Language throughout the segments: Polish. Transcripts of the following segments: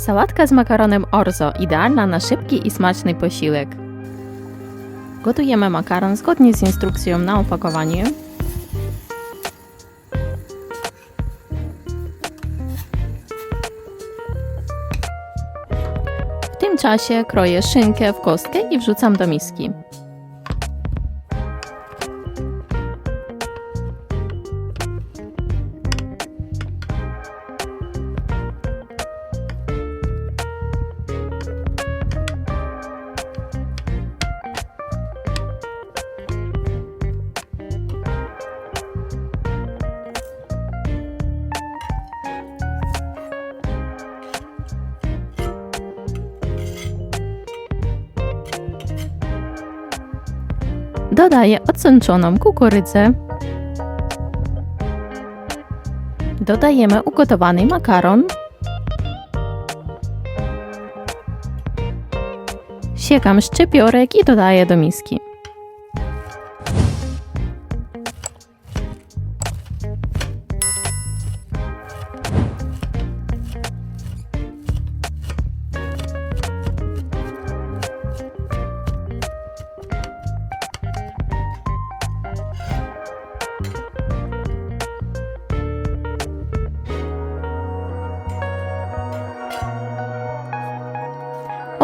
Sałatka z makaronem orzo idealna na szybki i smaczny posiłek. Gotujemy makaron zgodnie z instrukcją na opakowaniu. W tym czasie kroję szynkę w kostkę i wrzucam do miski. Dodaję odsączoną kukurydzę. Dodajemy ugotowany makaron. Siekam szczypiorek i dodaję do miski.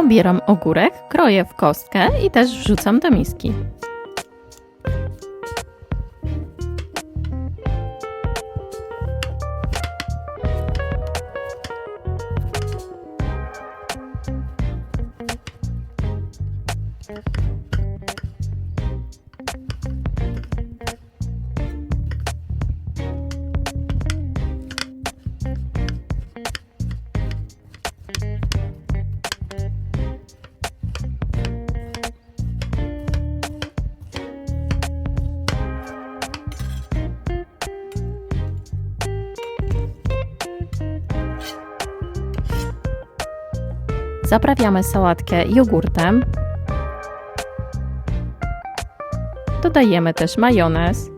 Obieram ogórek, kroję w kostkę i też wrzucam do miski. Zaprawiamy sałatkę jogurtem. Dodajemy też majonez.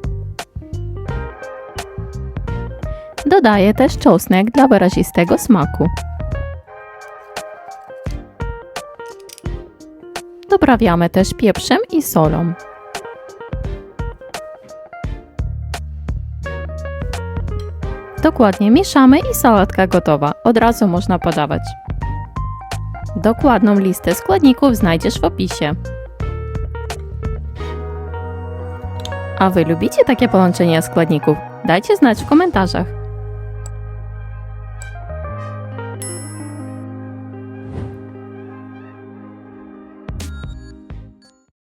Dodaję też czosnek dla wyrazistego smaku. Doprawiamy też pieprzem i solą. Dokładnie mieszamy i sałatka gotowa. Od razu można podawać. Dokładną listę składników znajdziesz w opisie. A Wy lubicie takie połączenia składników? Dajcie znać w komentarzach.